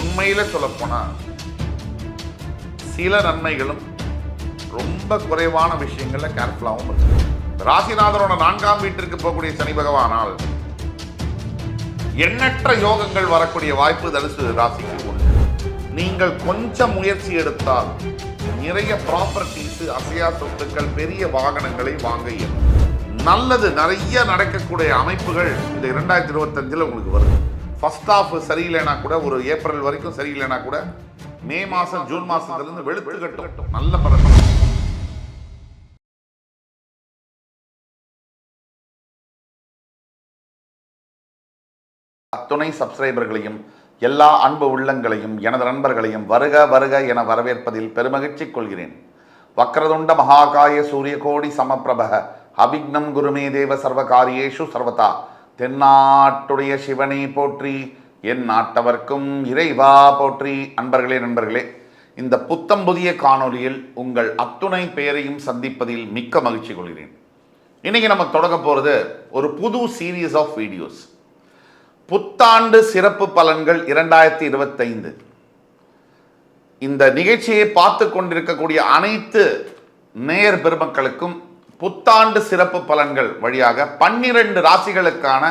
உண்மையில சொல்லப்போனா சில நன்மைகளும் ரொம்ப குறைவான விஷயங்கள்ல கேர்ஃபுல்லாகவும் இருக்கு ராசிநாதனோட நான்காம் வீட்டிற்கு போகக்கூடிய சனி பகவானால் எண்ணற்ற யோகங்கள் வரக்கூடிய வாய்ப்பு தனுசு ராசிக்கு உண்டு. நீங்கள் கொஞ்சம் முயற்சி எடுத்தால் நிறைய ப்ராப்பர்ட்டிஸ் அசையா சொத்துக்கள் பெரிய வாகனங்களை வாங்க இயலும். நல்லது நிறைய நடக்கக்கூடிய அமைப்புகள் இந்த இரண்டாயிரத்தி இருபத்தஞ்சில் உங்களுக்கு வருது ஃபஸ்ட் ஆஃப் சரியில்லைனா கூட ஒரு ஏப்ரல் வரைக்கும் சரியில்லைனா கூட மே மாதம் ஜூன் மாதத்துலேருந்து வெளுத்து கட்டும். நல்ல பலன் அத்துணை சப்ஸ்கிரைபர்களையும் எல்லா அன்பு உள்ளங்களையும் எனது நண்பர்களையும் வருக வருக என வரவேற்பதில் பெருமகிழ்ச்சி கொள்கிறேன். வக்ரதுண்ட மகாகாய சூரியகோடி சமப்பிரபக அபிக்னம் குருமே தேவ சர்வகாரியேஷு சர்வதா. தென்னாட்டுடைய சிவனை போற்றி என் நாட்டவர்க்கும் இறைவா போற்றி. அன்பர்களே நண்பர்களே இந்த புத்தம் புதிய காணொளியில் உங்கள் அத்துணை பெயரையும் சந்திப்பதில் மிக்க மகிழ்ச்சி கொள்கிறேன். இன்னைக்கு நம்ம தொடங்க போகிறது ஒரு புது சீரீஸ் ஆஃப் வீடியோஸ் புத்தாண்டு சிறப்பு பலன்கள் இரண்டாயிரத்தி இருபத்தைந்து. இந்த நிகழ்ச்சியை பார்த்து கொண்டிருக்கக்கூடிய அனைத்து நேயர் பெருமக்களுக்கும் புத்தாண்டு சிறப்பு பலன்கள் வழியாக பன்னிரண்டு ராசிகளுக்கான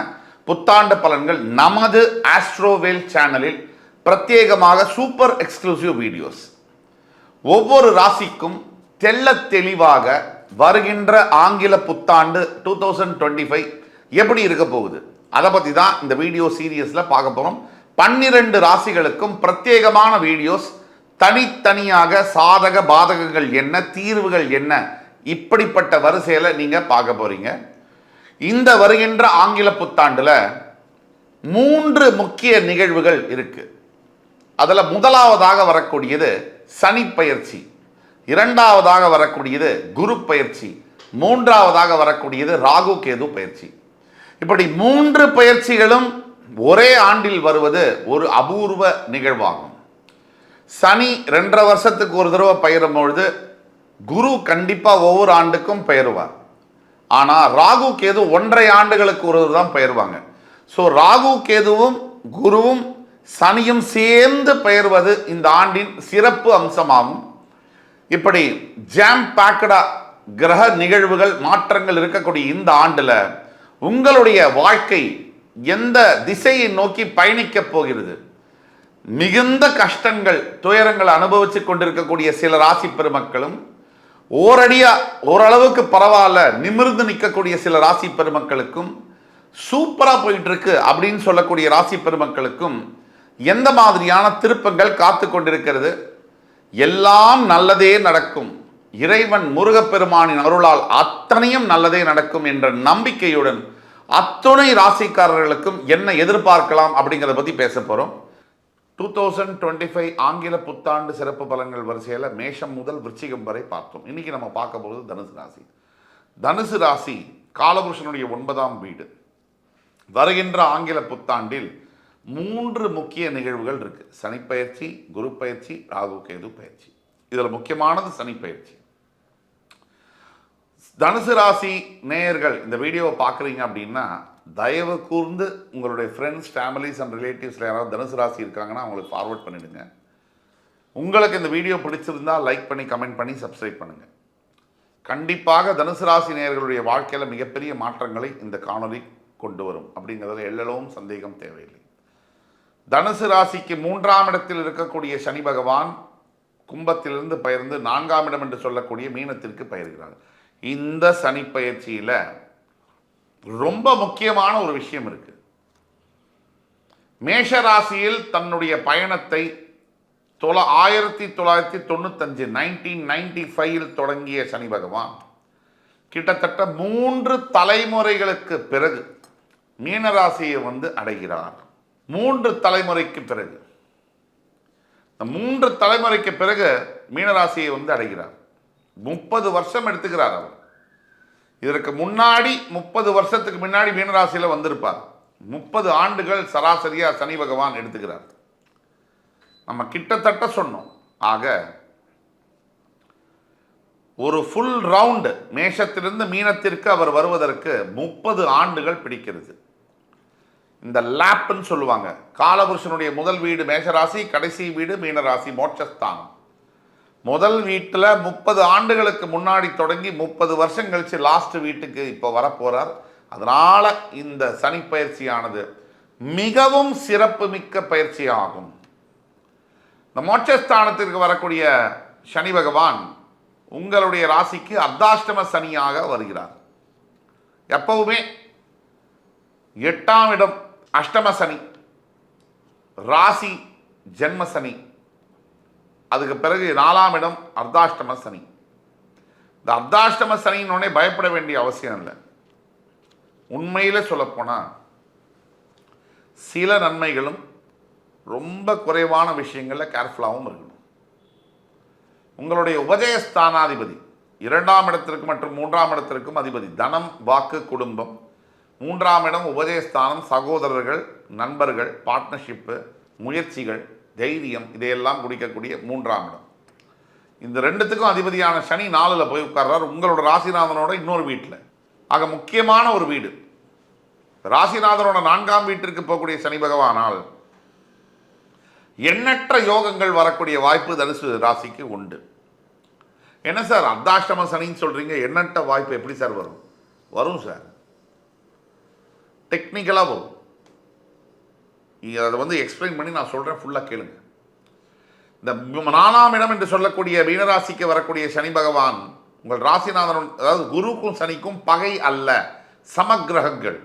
புத்தாண்டு பலன்கள் நமது ஆஸ்ட்ரோவேல் சேனலில் பிரத்யேகமாக சூப்பர் எக்ஸ்க்ளூசிவ் வீடியோஸ் ஒவ்வொரு ராசிக்கும் தெல்ல தெளிவாக வருகின்ற ஆங்கில புத்தாண்டு டூ தௌசண்ட் டுவெண்ட்டி ஃபைவ் எப்படி இருக்க போகுது? அதை பற்றி தான் இந்த வீடியோ சீரியஸில் பார்க்க போகிறோம் பன்னிரண்டு ராசிகளுக்கும் பிரத்யேகமான வீடியோஸ் தனித்தனியாக சாதக பாதகங்கள் என்ன தீர்வுகள் என்ன இப்படிப்பட்ட வரிசையில் நீங்கள் பார்க்க போகிறீங்க இந்த வருகின்ற ஆங்கில புத்தாண்டில் மூன்று முக்கிய நிகழ்வுகள் இருக்குது அதில் முதலாவதாக வரக்கூடியது சனி பயிற்சி இரண்டாவதாக வரக்கூடியது குரு பயிற்சி மூன்றாவதாக வரக்கூடியது ராகு கேது பயிற்சி. இப்படி மூன்று பயிற்சிகளும் ஒரே ஆண்டில் வருவது ஒரு அபூர்வ நிகழ்வாகும். சனி ரெண்டரை வருஷத்துக்கு ஒரு தடவை பயிரும் பொழுது குரு கண்டிப்பாக ஒவ்வொரு ஆண்டுக்கும் பெயருவார். ஆனால் ராகு கேது ஒன்றரை ஆண்டுகளுக்கு ஒரு தான் பயிர்வாங்க. ஸோ ராகு கேதுவும் குருவும் சனியும் சேர்ந்து பெயர்வது இந்த ஆண்டின் சிறப்பு அம்சமாகும். இப்படி ஜாம் பேக்கடா கிரக நிகழ்வுகள் மாற்றங்கள் இருக்கக்கூடிய இந்த ஆண்டில் உங்களுடைய வாழ்க்கை எந்த திசையை நோக்கி பயணிக்கப் போகிறது? மிகுந்த கஷ்டங்கள் துயரங்கள் அனுபவித்து கொண்டிருக்கக்கூடிய சில ராசி பெருமக்களும் ஓரடியா ஓரளவுக்கு பரவாயில்ல நிமிர்ந்து நிற்கக்கூடிய சில ராசி பெருமக்களுக்கும் சூப்பராக போயிட்டு இருக்கு அப்படின்னு சொல்லக்கூடிய ராசி பெருமக்களுக்கும் எந்த மாதிரியான திருப்பங்கள் காத்து கொண்டிருக்கிறது? எல்லாம் நல்லதே நடக்கும். இறைவன் முருகப்பெருமானின் அருளால் அத்தனையும் நல்லதே நடக்கும் என்ற நம்பிக்கையுடன் அத்துணை ராசிக்காரர்களுக்கும் என்ன எதிர்பார்க்கலாம் அப்படிங்கிறத பற்றி பேச போகிறோம் டூ தௌசண்ட் டுவெண்ட்டி ஃபைவ் ஆங்கில புத்தாண்டு சிறப்பு பலன்கள் வரிசையில் மேஷம் முதல் விருச்சிகம் வரை பார்த்தோம். இன்றைக்கி நம்ம பார்க்க போகிறது தனுசு ராசி. தனுசு ராசி காலபுருஷனுடைய ஒன்பதாம் வீடு. வருகின்ற ஆங்கில புத்தாண்டில் மூன்று முக்கிய நிகழ்வுகள் இருக்குது சனிப்பயிற்சி குரு பயிற்சி ராகு கேது பயிற்சி. இதில் முக்கியமானது சனிப்பயிற்சி. தனுசு ராசி நேயர்கள் இந்த வீடியோவை பார்க்குறீங்க அப்படின்னா தயவு கூர்ந்து உங்களுடைய ஃப்ரெண்ட்ஸ் ஃபேமிலிஸ் அண்ட் ரிலேட்டிவ்ஸில் யாராவது தனுசு ராசி இருக்காங்கன்னா அவங்களுக்கு ஃபார்வர்ட் பண்ணிவிடுங்க உங்களுக்கு இந்த வீடியோ பிடிச்சிருந்தால் லைக் பண்ணி கமெண்ட் பண்ணி சப்ஸ்கிரைப் பண்ணுங்கள் கண்டிப்பாக தனுசு ராசி நேயர்களுடைய வாழ்க்கையில் மிகப்பெரிய மாற்றங்களை இந்த காணொலி கொண்டு வரும். அப்படிங்கிறதுல எல்லளவும் சந்தேகம் தேவையில்லை. தனுசு ராசிக்கு மூன்றாம் இடத்தில் இருக்கக்கூடிய சனி பகவான் கும்பத்திலிருந்து பயிர்ந்து நான்காம் இடம் என்று சொல்லக்கூடிய மீனத்திற்கு பயிர்கிறார். இந்த சனி பயிற்சியில் ரொம்ப முக்கியமான ஒரு விஷயம் இருக்கு. மேஷ ராசியில் தன்னுடைய பயணத்தை தொல ஆயிரத்தி தொள்ளாயிரத்தி தொண்ணூத்தஞ்சு நைன்டீன் நைன்டி ஃபைவ்ல தொடங்கிய சனி பகவான் கிட்டத்தட்ட மூன்று தலைமுறைகளுக்கு பிறகு மீனராசியை வந்து அடைகிறார். மூன்று தலைமுறைக்கு பிறகு. இந்த மூன்று தலைமுறைக்கு பிறகு மீனராசியை வந்து அடைகிறார். முப்பது வருஷம் எடுத்துக்கிறார் அவர். இதற்கு முன்னாடி முப்பது வருஷத்துக்கு முன்னாடி மீனராசியில் வந்திருப்பார். முப்பது ஆண்டுகள் சராசரியாக சனி பகவான் எடுத்துக்கிறார். நம்ம கிட்டத்தட்ட சொன்னோம். ஆக ஒரு ஃபுல் ரவுண்டு மேஷத்திலிருந்து மீனத்திற்கு அவர் வருவதற்கு முப்பது ஆண்டுகள் பிடிக்கிறது. இந்த லேப்னு சொல்லுவாங்க. காலபுருஷனுடைய முதல் வீடு மேஷராசி கடைசி வீடு மீனராசி மோட்சஸ்தானம். முதல் வீட்டில் முப்பது ஆண்டுகளுக்கு முன்னாடி தொடங்கி முப்பது வருஷம் கழிச்சு லாஸ்ட் வீட்டுக்கு இப்போ வரப்போகிறார் அதனால் இந்த சனி பயிற்சியானது மிகவும் சிறப்புமிக்க பயிற்சியாகும். இந்த மோட்சஸ்தானத்திற்கு வரக்கூடிய சனி பகவான் உங்களுடைய ராசிக்கு அர்த்தாஷ்டம சனியாக வருகிறார். எப்பவுமே எட்டாம் இடம் அஷ்டம சனி ராசி ஜென்ம சனி அதுக்கு பிறகு நாலாம் இடம் அர்த்தாஷ்டம சனி. இந்த அர்த்தாஷ்டம சனின்னொடனே பயப்பட வேண்டிய அவசியம் இல்லை. உண்மையில் சொல்லப்போனால் சில நன்மைகளும் ரொம்ப குறைவான விஷயங்களில் கேர்ஃபுல்லாகவும் இருக்கணும். உங்களுடைய உபதயஸ்தானாதிபதி இரண்டாம் இடத்திற்கு மற்றும் மூன்றாம் இடத்திற்கும் அதிபதி தனம் வாக்கு குடும்பம் மூன்றாம் இடம் உபதயஸ்தானம் சகோதரர்கள் நண்பர்கள் பார்ட்னர்ஷிப்பு முயற்சிகள் தைரியம் இதையெல்லாம் குடிக்கக்கூடிய மூன்றாம் இடம். இந்த ரெண்டுத்துக்கும் அதிபதியான சனி நாலில் போய் உட்கார்றார். உங்களோட ராசிநாதனோட இன்னொரு வீட்டில் ஆக முக்கியமான ஒரு வீடு. ராசிநாதனோட நான்காம் வீட்டிற்கு போகக்கூடிய சனி பகவானால் எண்ணற்ற யோகங்கள் வரக்கூடிய வாய்ப்பு தனுசு ராசிக்கு உண்டு. என்ன சார்? அர்த்தாஷ்டம சனின்னு சொல்கிறீங்க எண்ணற்ற வாய்ப்பு எப்படி சார் வரும்? வரும் சார். டெக்னிக்கலாக வரும். நீங்கள் அதை வந்து எக்ஸ்பிளைன் பண்ணி நான் சொல்கிறேன் ஃபுல்லாக கேளுங்க. இந்த நாலாம் இடம் என்று சொல்லக்கூடிய மீனராசிக்கு வரக்கூடிய சனி பகவான் உங்கள் ராசிநாதன் அதாவது குருக்கும் சனிக்கும் பகை அல்ல சமக்கிரகங்கள்.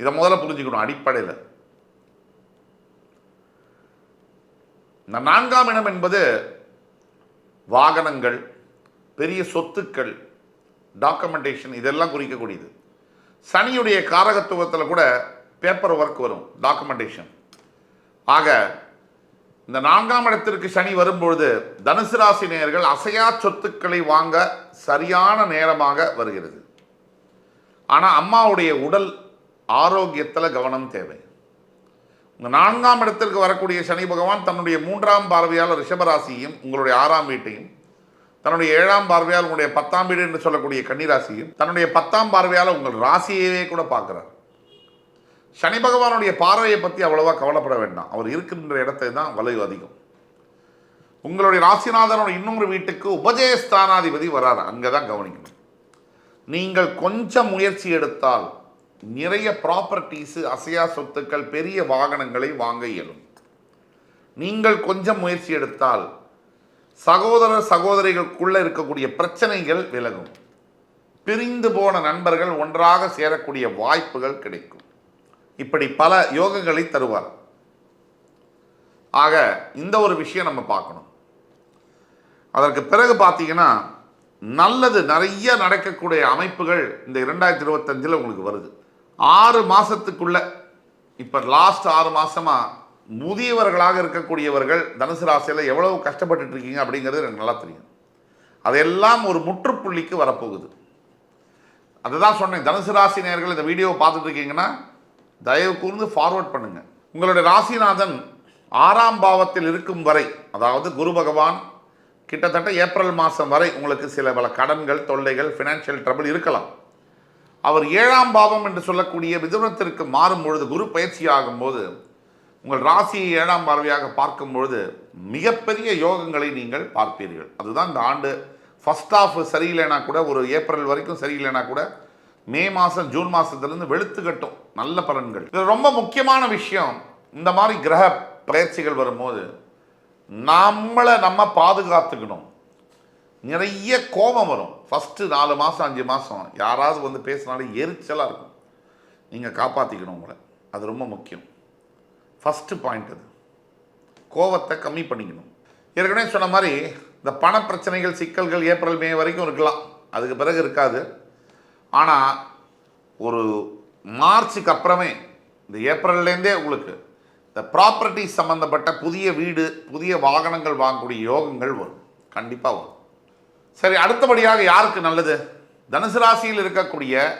இதை முதல்ல புரிஞ்சுக்கணும் அடிப்படையில். இந்த நான்காம் இடம் என்பது வாகனங்கள் பெரிய சொத்துக்கள் டாக்குமெண்டேஷன் இதெல்லாம் குறிக்கக்கூடியது. சனியுடைய காரகத்துவத்தில் கூட பேப்பர் ஒர்க் வரும் டாக்குமெண்டேஷன் ஆக இந்த நான்காம் இடத்திற்கு சனி வரும்பொழுது தனுசு ராசி நேயர்கள் அசையா சொத்துக்களை வாங்க சரியான நேரமாக வருகிறது. ஆனால் அம்மாவுடைய உடல் ஆரோக்கியத்தில் கவனம் தேவை. இந்த நான்காம் இடத்திற்கு வரக்கூடிய சனி பகவான் தன்னுடைய மூன்றாம் பார்வையால் ரிஷபராசியும் உங்களுடைய ஆறாம் வீட்டையும் தன்னுடைய ஏழாம் பார்வையால் உங்களுடைய பத்தாம் வீடு என்று சொல்லக்கூடிய கன்னிராசியும் தன்னுடைய பத்தாம் பார்வையால் உங்கள் ராசியவே கூட பார்க்குறார். சனி பகவானுடைய பார்வையை பற்றி அவ்வளோவா கவலைப்பட வேண்டாம். அவர் இருக்கின்ற இடத்தை தான் வலு அதிகம். உங்களுடைய ராசிநாதனோட இன்னொரு வீட்டுக்கு உபஜயஸ்தானாதிபதி வராது அங்கே தான் கவனிக்கணும். நீங்கள் கொஞ்சம் முயற்சி எடுத்தால் நிறைய ப்ராப்பர்ட்டிஸு அசையா சொத்துக்கள் பெரிய வாகனங்களை வாங்க இயலும். நீங்கள் கொஞ்சம் முயற்சி எடுத்தால் சகோதர சகோதரிகளுக்குள்ளே இருக்கக்கூடிய பிரச்சனைகள் விலகும். பிரிந்து போன நண்பர்கள் ஒன்றாக சேரக்கூடிய வாய்ப்புகள் கிடைக்கும். இப்படி பல யோகங்களை தருவார். ஆக இந்த ஒரு விஷயம் நம்ம பார்க்கணும். அதற்கு பிறகு பார்த்தீங்கன்னா நல்லது நிறைய நடக்கக்கூடிய அமைப்புகள் இந்த இரண்டாயிரத்தி இருபத்தஞ்சில் உங்களுக்கு வருது. ஆறு மாதத்துக்குள்ள இப்போ லாஸ்ட் ஆறு மாதமாக முதியவர்களாக இருக்கக்கூடியவர்கள் தனுசு ராசியில் எவ்வளவு கஷ்டப்பட்டு இருக்கீங்க அப்படிங்கிறது எனக்கு நல்லா தெரியும். அதெல்லாம் ஒரு முற்றுப்புள்ளிக்கு வரப்போகுது. அதுதான் சொன்னேன் தனுசு ராசி நேர்கள் இந்த வீடியோவை பார்த்துட்டு இருக்கீங்கன்னா தயவு கூர்ந்து ஃபார்வர்ட் பண்ணுங்க. உங்களுடைய ராசிநாதன் ஆறாம் பாவத்தில் இருக்கும் வரை அதாவது குரு பகவான் கிட்டத்தட்ட ஏப்ரல் மாதம் வரை உங்களுக்கு சில பல கடன்கள் தொல்லைகள் ஃபினான்ஷியல் ட்ரபிள் இருக்கலாம். அவர் ஏழாம் பாவம் என்று சொல்லக்கூடிய மிதுனத்திற்கு மாறும் பொழுது குரு பயிற்சி ஆகும்போது உங்கள் ராசியை ஏழாம் பார்வையாக பார்க்கும் பொழுது மிகப்பெரிய யோகங்களை நீங்கள் பார்ப்பீர்கள். அதுதான் இந்த ஆண்டு ஃபஸ்ட் ஆஃப் சரியில்லைனா கூட ஒரு ஏப்ரல் வரைக்கும் சரியில்லைனா கூட மே மாதம் ஜூன் மாதத்துலேருந்து வெளுத்து கட்டும் நல்ல பலன்கள். இது ரொம்ப முக்கியமான விஷயம். இந்த மாதிரி கிரக பயிற்சிகள் வரும்போது நம்மளை நம்ம பாதுகாத்துக்கணும். நிறைய கோபம் வரும். ஃபஸ்ட்டு நாலு மாதம் அஞ்சு மாதம் யாராவது வந்து பேசினாலும் எரிச்சலாக இருக்கும். நீங்கள் காப்பாற்றிக்கணும் உங்களை. அது ரொம்ப முக்கியம். ஃபஸ்ட்டு பாயிண்ட் அது. கோவத்தை கம்மி பண்ணிக்கணும். ஏற்கனவே சொன்ன மாதிரி இந்த பண பிரச்சனைகள் சிக்கல்கள் ஏப்ரல் மே வரைக்கும் இருக்கலாம். அதுக்கு பிறகு இருக்காது. ஆனால் ஒரு மார்ச்சுக்கு அப்புறமே இந்த ஏப்ரல்லேருந்தே உங்களுக்கு இந்த ப்ராப்பர்ட்டி சம்மந்தப்பட்ட புதிய வீடு புதிய வாகனங்கள் வாங்கக்கூடிய யோகங்கள் வரும். கண்டிப்பாக வரும். சரி அடுத்தபடியாக யாருக்கு நல்லது? தனுசு ராசியில் இருக்கக்கூடிய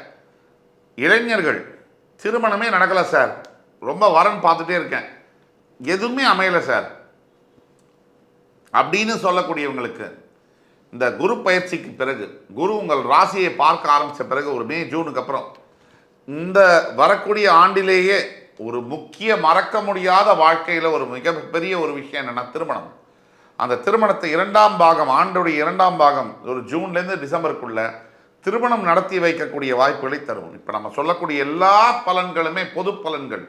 இளைஞர்கள். திருமணமே நடக்கலை சார். ரொம்ப வரன் பார்த்துட்டே இருக்கேன். எதுவுமே அமையலை சார். அப்படின்னு சொல்லக்கூடியவங்களுக்கு இந்த குரு பயிற்சிக்கு பிறகு குரு உங்கள் ராசியை பார்க்க ஆரம்பித்த பிறகு ஒரு மே ஜூனுக்கு அப்புறம் இந்த வரக்கூடிய ஆண்டிலேயே ஒரு முக்கிய மறக்க முடியாத வாழ்க்கையில் ஒரு மிகப்பெரிய ஒரு விஷயம் என்னென்னா திருமணம். அந்த திருமணத்தை இரண்டாம் பாகம் ஆண்டுடைய இரண்டாம் பாகம் ஒரு ஜூன்லேருந்து டிசம்பருக்குள்ள திருமணம் நடத்தி வைக்கக்கூடிய வாய்ப்புகளை தரும். இப்போ நம்ம சொல்லக்கூடிய எல்லா பலன்களுமே பொது பலன்கள்.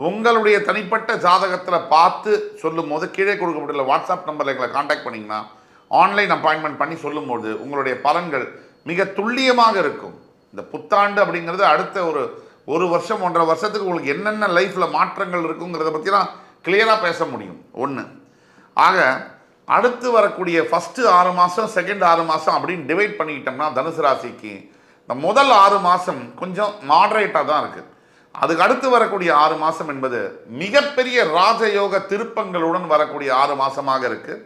உங்களுடைய தனிப்பட்ட ஜாதகத்தில் பார்த்து சொல்லும் போது கீழே கொடுக்கப்பட்டுள்ள வாட்ஸ்அப் நம்பரில் எங்களை காண்டாக்ட் பண்ணிங்கன்னா ஆன்லைன் அப்பாயின்மெண்ட் பண்ணி சொல்லும்போது உங்களுடைய பலன்கள் மிக துல்லியமாக இருக்கும். இந்த புத்தாண்டு அப்படிங்கிறது அடுத்த ஒரு ஒரு வருஷம் ஒன்றரை வருஷத்துக்கு உங்களுக்கு என்னென்ன லைஃப்பில் மாற்றங்கள் இருக்குங்கிறத பற்றிலாம் கிளியராக பேச முடியும். ஒன்று ஆக அடுத்து வரக்கூடிய ஃபஸ்ட்டு ஆறு மாதம் செகண்ட் ஆறு மாதம் அப்படின்னு டிவைட் பண்ணிக்கிட்டோம்னா தனுசு ராசிக்கு இந்த முதல் ஆறு மாதம் கொஞ்சம் மாடரேட்டாக தான் இருக்குது அதுக்கு அடுத்து வரக்கூடிய ஆறு மாதம் என்பது மிகப்பெரிய ராஜயோக திருப்பங்களுடன் வரக்கூடிய ஆறு மாதமாக இருக்குது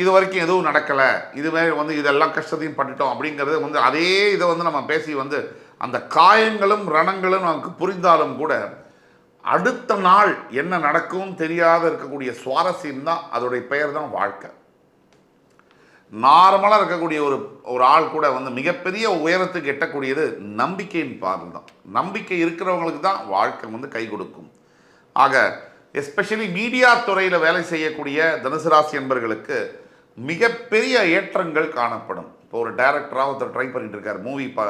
இது வரைக்கும் எதுவும் நடக்கலை. இதுவே வந்து இதெல்லாம் கஷ்டத்தையும் பட்டுட்டோம் அப்படிங்கிறது வந்து அதே இதை வந்து நம்ம பேசி வந்து அந்த காயங்களும் ரணங்களும் நமக்கு புரிந்தாலும் கூட அடுத்த நாள் என்ன நடக்கும் தெரியாத இருக்கக்கூடிய சுவாரஸ்யம் தான் அதோடைய பெயர் தான் வாழ்க்கை. நார்மலாக இருக்கக்கூடிய ஒரு ஒரு ஆள் கூட வந்து மிகப்பெரிய உயரத்துக்கு எட்டக்கூடியது நம்பிக்கையின் பாதம் தான். நம்பிக்கை இருக்கிறவங்களுக்கு தான் வாழ்க்கை வந்து கை கொடுக்கும். ஆக எஸ்பெஷலி மீடியா துறையில் வேலை செய்யக்கூடிய தனுசு ராசி என்பர்களுக்கு மிகப்பெரிய ஏற்றங்கள் காணப்படும். இப்போ ஒரு டைரக்டராக ஒருத்தர் ட்ரை பண்ணிட்டு இருக்காரு மூவி ப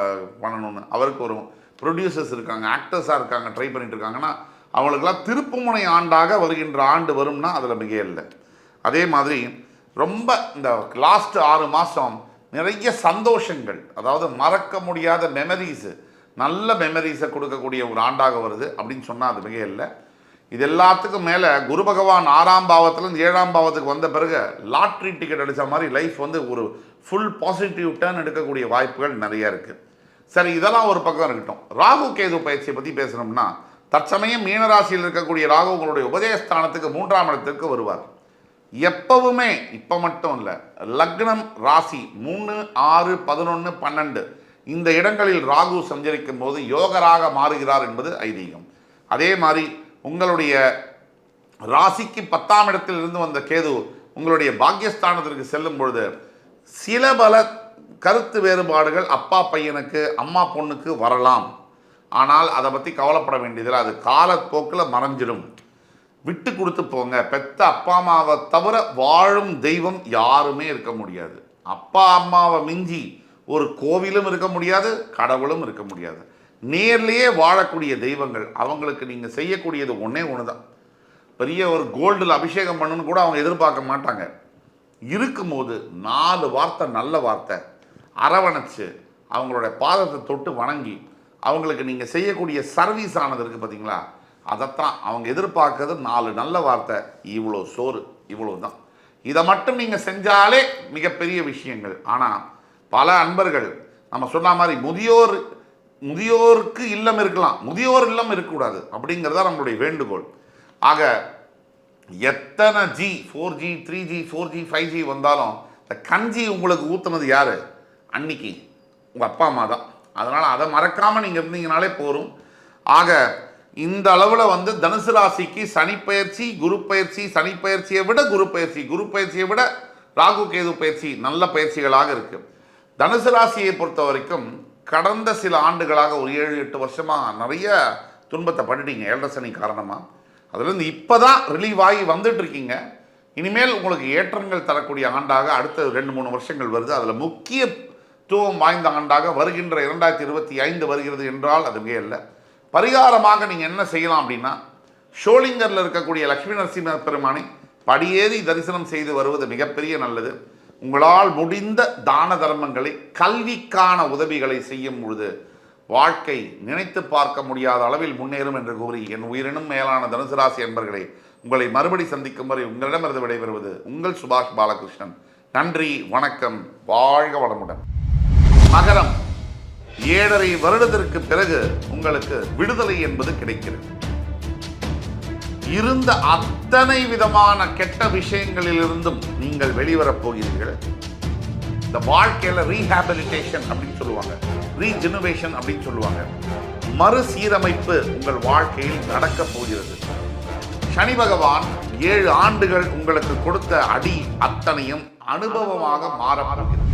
பண்ணணும்னு. அவருக்கு ஒரு ப்ரொடியூசர்ஸ் இருக்காங்க ஆக்டர்ஸாக இருக்காங்க ட்ரை பண்ணிட்டு இருக்காங்கன்னா அவங்களுக்கெல்லாம் திருப்புமுனை ஆண்டாக வருகின்ற ஆண்டு வரும்னா அதில் மிக இல்லை அதே மாதிரி ரொம்ப இந்த லாஸ்ட் ஆறு மாதம் நிறைய சந்தோஷங்கள் அதாவது மறக்க முடியாத மெமரிஸு நல்ல மெமரிஸை கொடுக்கக்கூடிய ஒரு ஆண்டாக வருது அப்படின்னு சொன்னால் அது மிக இல்லை இது எல்லாத்துக்கும் மேலே குரு பகவான் ஆறாம் பாவத்துலேருந்து ஏழாம் பாவத்துக்கு வந்த பிறகு லாட்ரி டிக்கெட் அடித்த மாதிரி லைஃப் வந்து ஒரு ஃபுல் பாசிட்டிவ் டேர்ன் எடுக்கக்கூடிய வாய்ப்புகள் நிறைய இருக்குது சரி இதெல்லாம் ஒரு பக்கம் இருக்கட்டும். ராகு கேது பயிற்சியை பற்றி பேசுகிறோம்னா தற்சமயம் மீனராசியில் இருக்கக்கூடிய ராகு உங்களுடைய உபதயஸ்தானத்துக்கு மூன்றாம் இடத்திற்கு வருவார். எப்பவுமே இப்போ மட்டும் இல்லை லக்னம் ராசி மூணு ஆறு பதினொன்று பன்னெண்டு இந்த இடங்களில் ராகு சஞ்சரிக்கும் போது யோகராக மாறுகிறார் என்பது ஐதீகம். அதே மாதிரி உங்களுடைய ராசிக்கு பத்தாம் இடத்தில் இருந்து வந்த கேது உங்களுடைய பாக்கியஸ்தானத்திற்கு செல்லும் பொழுது சில பல கருத்து வேறுபாடுகள் அப்பா பையனுக்கு அம்மா பொண்ணுக்கு வரலாம். ஆனால் அதை பற்றி கவலைப்பட வேண்டியதில்லை. அது காலப்போக்கில் மறைஞ்சிடும் விட்டு கொடுத்து போங்க. பெத்த அப்பா அம்மாவை தவிர வாழும் தெய்வம் யாருமே இருக்க முடியாது. அப்பா அம்மாவை மிஞ்சி ஒரு கோவிலும் இருக்க முடியாது கடவுளும் இருக்க முடியாது. நேர்லேயே வாழக்கூடிய தெய்வங்கள். அவங்களுக்கு நீங்கள் செய்யக்கூடியது ஒன்றே ஒன்று தான் பெரிய ஒரு கோல்டில் அபிஷேகம் பண்ணணும்னு கூட அவங்க எதிர்பார்க்க மாட்டாங்க. இருக்கும்போது நாலு வார்த்தை நல்ல வார்த்தை. அரவணைச்சு அவங்களோட பாதத்தை தொட்டு வணங்கி அவங்களுக்கு நீங்கள் செய்யக்கூடிய சர்வீஸ் ஆனது இருக்குது பார்த்தீங்களா அதைத்தான். அவங்க எதிர்பார்க்கறது நாலு நல்ல வார்த்தை இவ்வளோ சோறு இவ்வளோ தான் இதை மட்டும் நீங்கள் செஞ்சாலே மிகப்பெரிய விஷயங்கள். ஆனால் பல அன்பர்கள் நம்ம சொன்ன மாதிரி முதியோர் முதியோருக்கு இல்லம் இருக்கலாம். முதியோர் இல்லம் இருக்கக்கூடாது. அப்படிங்கிறதா நம்மளுடைய வேண்டுகோள். ஆக எத்தனை G four G three G four G five G வந்தாலும் இந்த கஞ்சி உங்களுக்கு ஊற்றுனது யார்? அன்னைக்கு. உங்கள் அப்பா அம்மா தான். அதனால் அதை மறக்காமல் நீங்கள் இருந்தீங்கனாலே போரும் ஆக இந்த அளவில் வந்து தனுசு ராசிக்கு சனிப்பயிற்சி குரு பயிற்சி சனிப்பயிற்சியை விட குரு பயிற்சி குரு பயிற்சியை விட ராகு கேது பயிற்சி நல்ல பயிற்சிகளாக இருக்குது தனுசு ராசியை பொறுத்த வரைக்கும் கடந்த சில ஆண்டுகளாக ஒரு ஏழு எட்டு வருஷமாக நிறைய துன்பத்தை பண்ணிட்டீங்க ஏழரசனி காரணமாக அதுலேருந்து இப்போ தான் ரிலீவ் ஆகி வந்துட்டு இருக்கீங்க. இனிமேல் உங்களுக்கு ஏற்றங்கள் தரக்கூடிய ஆண்டாக அடுத்த ரெண்டு மூணு வருஷங்கள் வருது. அதில் முக்கியத்துவம் வாய்ந்த ஆண்டாக வருகின்ற இரண்டாயிரத்தி இருபத்தி ஐந்து வருகிறது என்றால் அதுவே இல்லை பரிகாரமாக நீங்கள் என்ன செய்யலாம் அப்படின்னா ஷோலிங்கரில் இருக்கக்கூடிய லக்ஷ்மி நரசிம்ம பெருமானை படியேறி தரிசனம் செய்து வருவது மிகப்பெரிய நல்லது. உங்களால் முடிந்த தான தர்மங்களை கல்விக்கான உதவிகளை செய்யும் பொழுது வாழ்க்கை நினைத்து பார்க்க முடியாத அளவில் முன்னேறும் என்று கூறி என் உயிரினும் மேலான தனுசு ராசி என்பர்களை உங்களை மறுபடி சந்திக்கும் வரை உங்களிடமிருந்து விடைபெறுவது உங்கள் சுபாஷ் பாலகிருஷ்ணன். நன்றி வணக்கம் வாழ்க வளமுடன். மகரம் ஏழரை வருடத்திற்கு பிறகு உங்களுக்கு விடுதலை என்பது கிடைக்கிறது. இருந்த அத்தனை விதமான கெட்ட விஷயங்களிலிருந்தும் நீங்கள் வெளிவரப் போகிறீர்கள். இந்த வாழ்க்கையில் ரீஹாபிலிட்டேஷன் அப்படின்னு சொல்லுவாங்க. ரீஜெனுவேஷன் அப்படின்னு சொல்லுவாங்க. மறுசீரமைப்பு உங்கள் வாழ்க்கையில் நடக்கப் போகிறது. சனி பகவான் ஏழு ஆண்டுகள் உங்களுக்கு கொடுத்த அடி அத்தனையும் அனுபவமாக மாறப்போகிறது